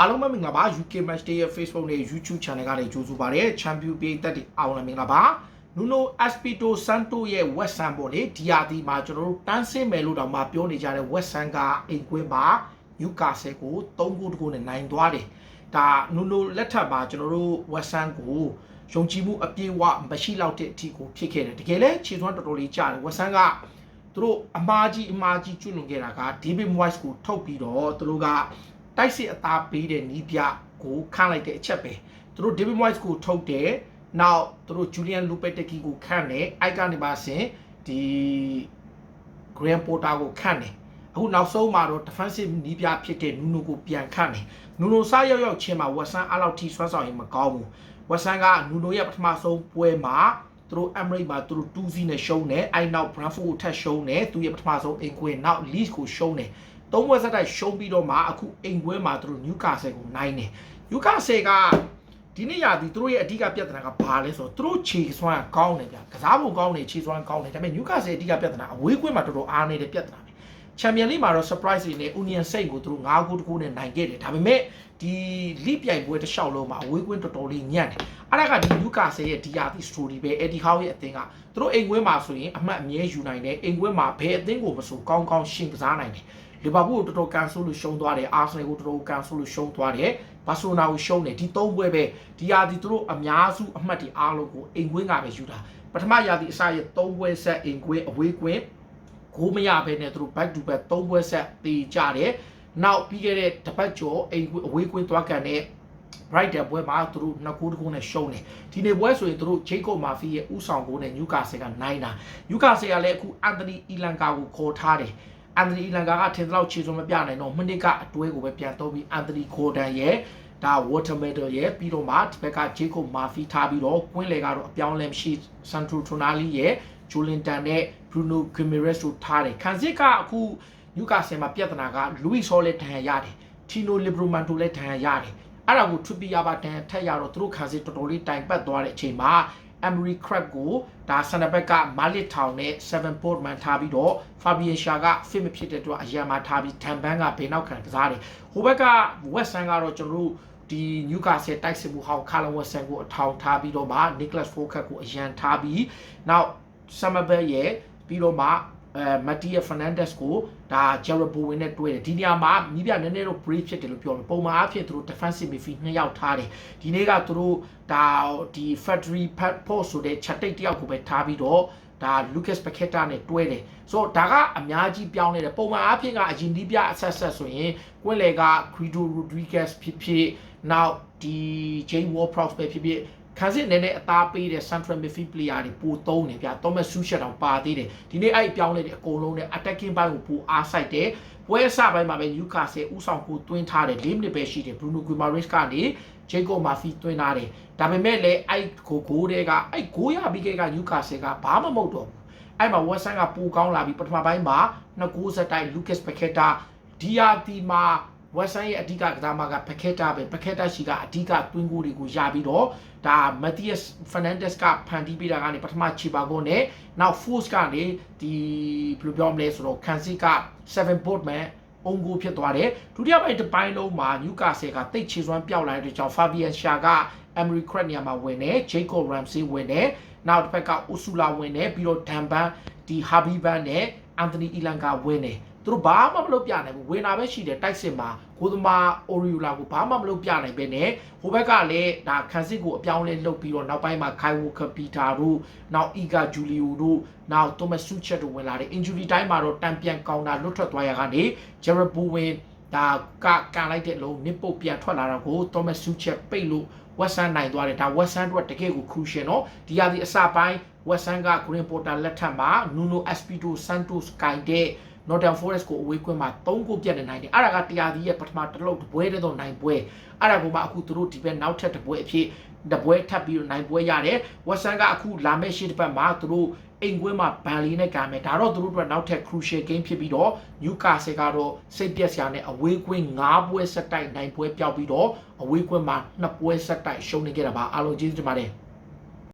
အားလုံးပဲမင်္ဂလာပါ UK Match Day ရဲ့ Facebook နဲ့ YouTube Channel ကနေကြိုဆိုပါရစေ Champion ပြည်သက်တွေအားလုံးလည်းမင်္ဂလာပါ Nuno Espirito Santo ရဲ့ West Ham ပေါ့လေဒီယာဒီမှာကျွန်တော်တို့တန်းဆင်းမယ်လို့တောင်မှပြောနေကြတဲ့ West Ham ကအိမ်ကွင်းမှာ Newcastle ကို3ဂိုးတကူနဲ့နိုင်သွားတယ်ဒါ Nuno လက်ထပ်မှာကျွန်တော်တို့ West Ham ကိုယုံကြည်မှုအပြည့်အဝမရှိတော့တဲ့အထိကိုဖြစ်ခဲ့တယ်တကယ်လဲခြေသွမ်းတော်တော်လေးကြားတယ် West Ham ကသူတို့အမားကြီးအမားကြီးကျွလွန်ခဲ့တာက David Moyes ကိုထုတ်ပြီးတော့သူတို့က တိုက်စစ်အသားပေးတဲ့နီးပြကိုခန့်လိုက်တဲ့အချက်ပဲသူတို့ David Moyes ကိုထုတ်တယ်နောက်သူတို့ Julian Lopetegui ကိုခန့်တယ်အိုက်ကနေပါဆင်ဒီ Graham Potter ကိုခန့်တယ်အခုနောက်ဆုံးမှာတော့ defensive နီးပြဖြစ်တဲ့ Nuno ကိုပြန်ခန့်တယ် Nuno စားရောက်ရောက်ချင်းမှာ Western အလောက်ထိဆွမ်းဆောင်ရင်မကောင်းဘူး Western က Nuno ရဲ့ပထမဆုံးပွဲမှာသူတို့ Emirates မှာသူတို့2-0နဲ့ရှုံးတယ်အဲ့နောက် Brentford ကိုထပ်ရှုံးတယ်သူရဲ့ပထမဆုံးအိမ်ကွင်းနောက် Leeds ကိုရှုံးတယ် သုံးပွဲဆက်တိုက်ရှုံးပြီးတော့မှအခုအိမ်ကွင်းမှာသူတို့ Newcastle ကိုနိုင်တယ် Newcastle ကဒီနေ့ရာဒီသူတို့ရဲ့အဓိကပြဿနာကဘာလဲဆိုတော့သူတို့ခြေစွမ်းကောင်းတယ်ဗျကစားပုံကောင်းတယ်ခြေစွမ်းကောင်းတယ်ဒါပေမဲ့ Newcastle ရဲ့အဓိကပြဿနာအဝေးကွင်းမှာတော်တော်အားနေတဲ့ပြဿနာပဲ Champion League မှာတော့ surprise တွေနဲ့ Union Saint ကိုသူတို့9ဂိုးတကူနဲ့နိုင်ခဲ့တယ်ဒါပေမဲ့ဒီလိပြိုင်ပွဲတစ်လျှောက်လုံးမှာအဝေးကွင်းတော်တော်လေးညံ့တယ်အဲ့ဒါကဒီ Newcastle ရဲ့ DRT story ပဲ Eddie Howe ရဲ့အသင်းကသူတို့အိမ်ကွင်းမှာဆိုရင်အမှတ်အမြဲယူနိုင်တယ်အိမ်ကွင်းမှာဘယ်အသင်းကိုမဆိုကောင်းကောင်းရှင်ကစားနိုင်တယ် လီဗာပူးကိုတော်တော်ကန်ဆိုးလို့ရှုံးသွားတယ်အာဆင်နယ်ကိုတော်တော်ကန်ဆိုးလို့ရှုံးသွားတယ်ဘာစီလိုနာကိုရှုံးတယ်ဒီသုံးပွဲပဲဒီရာဒီသူတို့အများစုအမှတ်တွေအားလုံးကိုအိမ်ကွင်းကပဲယူတာပထမရာဒီအစရဲ့သုံးပွဲဆက်အိမ်ကွင်းအဝေးကွင်းဂိုးမရဘဲနဲ့သူတို့ back to back သုံးပွဲဆက်တေးကြတယ်နောက်ပြီးခဲ့တဲ့တပတ်ကျော်အိမ်ကွင်းအဝေးကွင်းသွားကန်တဲ့ Brighton ပွဲမှာသူတို့နှစ်ဂိုးတကူနဲ့ရှုံးတယ်ဒီနေ့ပွဲဆိုရင်သူတို့ Jacob Murphy ရဲ့ဥဆောင်ဂိုးနဲ့ Newcastle ကနိုင်တာ Newcastle ကလည်းအခု Anthony Elanga ကိုခေါ်ထားတယ် Anthony Elanga ကထင်သလောက်ခြေစုံမပြနိုင်တော့မိနစ်ကအတွဲကိုပဲပြန်သုံးပြီး Anthony Gordon ရဲ့ဒါ water medal ရဲ့ပြီးတော့မှဒီဘက်က Jacob Murphy ထားပြီးတော့ကွင်းလေကတော့အပြောင်းလဲမရှိ Sandro Tonali ရဲ့ Jolinton နဲ့ Bruno Guimaraes တို့ထားတယ်ခံစစ်ကအခု Newcastle မှာပြဿနာက Luis Hall လည်းဒဏ်ရာရတယ် Tino Livramento လည်းဒဏ်ရာရတယ်အဲ့ဒါကို Trippier ပါဒဏ်ထက်ရတော့သူတို့ခံစစ်တော်တော်လေးတိုင်ပတ်သွားတဲ့အချိန်မှာ Emery Crab ကိုဒါဆန်နဘက်ကမာလစ်ထောင်နဲ့7 port man ထားပြီးတော့ Fabian Shah က fit မဖြစ်တဲ့အတွက်အရန်မှာထားပြီး Tamban ကဘေးနောက်ခံကစားတယ်ဟိုဘက်က West Ham ကတော့ကျွန်တော်တို့ဒီ Newcastle တိုက်စစ်မှုဟောင်း Callum Wilson ကိုအထောင်ထားပြီးတော့မှ Nicholas Fulker ကိုအရန်ထားပြီးနောက် Summerbell ရဲ့ပြီးတော့မှ အဲမတ်တီယာဖာနန်ဒက်စ်ကိုဒါဂျယ်ရဘိုဝင်နဲ့တွေ့တယ်ဒီနေရာမှာမိပြနည်းနည်းတော့ brief ဖြစ်တယ်လို့ပြောမယ်ပုံမှန်အားဖြင့်သူတို့ defensive midfield နှစ်ယောက်ထားတယ်ဒီနေ့ကသူတို့ဒါဒီ factory post ဆိုတဲ့ချက်တိတ်တယောက်ကိုပဲထားပြီးတော့ဒါ Lucas Paqueta နဲ့တွဲတယ်ဆိုတော့ဒါကအများကြီးပြောင်းနေတယ်ပုံမှန်အားဖြင့်ကအရင်ဒီပြအဆက်ဆက်ဆိုရင်ကွင်းလေက Guido Rodriguez ဖြစ်ဖြစ်နောက်ဒီ Jane Ward-Prowse ပဲဖြစ်ဖြစ် ခံစစ်နည်းနည်းအသားပေးတဲ့ central midfield player တွေပိုသုံးနေဗျာ Thomas Suchet တောင်ပါသေးတယ်ဒီနေ့အဲ့ပြောင်းလဲတဲ့အကုန်လုံးနဲ့ attacking ဘိုင်းကိုပိုအားစိုက်တယ်ပွဲအစပိုင်းမှာပဲ Newcastle ဥဆောင်ကိုတွင်းထားတယ်၄မိနစ်ပဲရှိတယ် Bruno Guimaraes ကနေ Jacob Murphy တွင်းထားတယ်ဒါပေမဲ့လည်းအဲ့ကိုဂိုးတွေကအဲ့ဂိုးရပြီးခဲ့က Newcastle ကဘာမှမဟုတ်တော့ဘူးအဲ့မှာ West Ham ကပိုကောင်းလာပြီးပထမပိုင်းမှာနှစ်ဂိုးစတိုက် Lucas Paqueta DRT မှာ West Ham ရဲ့အဓိကကစားမက Paqueta ပဲ Paqueta ရှိကအဓိကတွင်းဂိုးတွေကိုရပြီးတော့ဒါ Matthias Fernandes ကဖန်တီးပေးတာကနေပထမချီပါကုန်းနဲ့နောက် Force ကနေဒီဘယ်လိုပြောမလဲဆိုတော့ခံစစ်က7 board man အုံကိုဖြစ်သွားတယ်ဒုတိယပိုင်းတစ်ပိုင်းလုံးမှာ Newcastle ကတိတ်ချေစွမ်းပြောက်လာတဲ့ကြောင့် Fabian Shah က Emery Crab နေရာမှာဝင်တယ် Jacob Ramsey ဝင်တယ်နောက်တစ်ဖက်က Ursula ဝင်တယ်ပြီးတော့ Damban ဒီ Harvey Van နဲ့ Anthony Elanga ဝင်တယ် သူတို့ဘာမှမလုပ်ပြနိုင်ဘူးဝင်တာပဲရှိတယ်တိုက်စစ်မှာကိုသမာအိုရီယိုလာကိုဘာမှမလုပ်ပြနိုင်ပဲနဲ့ဟိုဘက်ကလည်းဒါခန်းစစ်ကိုအပြောင်းလဲလုပ်ပြီးတော့နောက်ပိုင်းမှာခိုင်ဝိုကပီတာတို့နောက်အီဂါဂျူလီယိုတို့နောက်တိုမတ်ဆူချက်တို့ဝင်လာတယ် injury time မှာတော့တန်ပြန်ကောင်းတာလွတ်ထွက်သွားရကနေဂျယ်ရဘူဝင်ဒါကကန်လိုက်တဲ့လုံးနစ်ပုတ်ပြန်ထွက်လာတာကိုတိုမတ်ဆူချက်ပိတ်လို့ဝက်ဆန်နိုင်သွားတယ်ဒါဝက်ဆန်တို့တကယ်ကို crucial เนาะဒီဟာဒီအစပိုင်းဝက်ဆန်က Green Porter လက်ထက်မှာ Nuno Espirito Santos ကင်တဲ့ Northern Forest ကိုအဝေးကွင်းမှာ3ဂိုးပြတ်နေနိုင်တယ်အဲ့ဒါကတရားသီးရဲ့ပထမတစ်လုံးတစ်ပွဲတည်းတော့နိုင်ပွဲအဲ့ဒါကမှအခုသူတို့ဒီဘက်နောက်ထပ်တစ်ပွဲအဖြစ်တပွဲထပ်ပြီးတော့နိုင်ပွဲရတယ်ဝက်ဆန်ကအခုလာမယ့်ရှေ့တစ်ပတ်မှာသူတို့အိမ်ကွင်းမှာဘန်လီနဲ့ကံမယ်ဒါတော့သူတို့အတွက်နောက်ထပ် crucial game ဖြစ်ပြီးတော့ Newcastle ကတော့စိတ်ပြက်စရာနဲ့အဝေးကွင်း9ပွဲဆက်တိုက်နိုင်ပွဲပြောက်ပြီးတော့အဝေးကွင်းမှာ2ပွဲဆက်တိုက်ရှုံးနေကြတာပါအားလုံးကျေးဇူးတင်ပါတယ်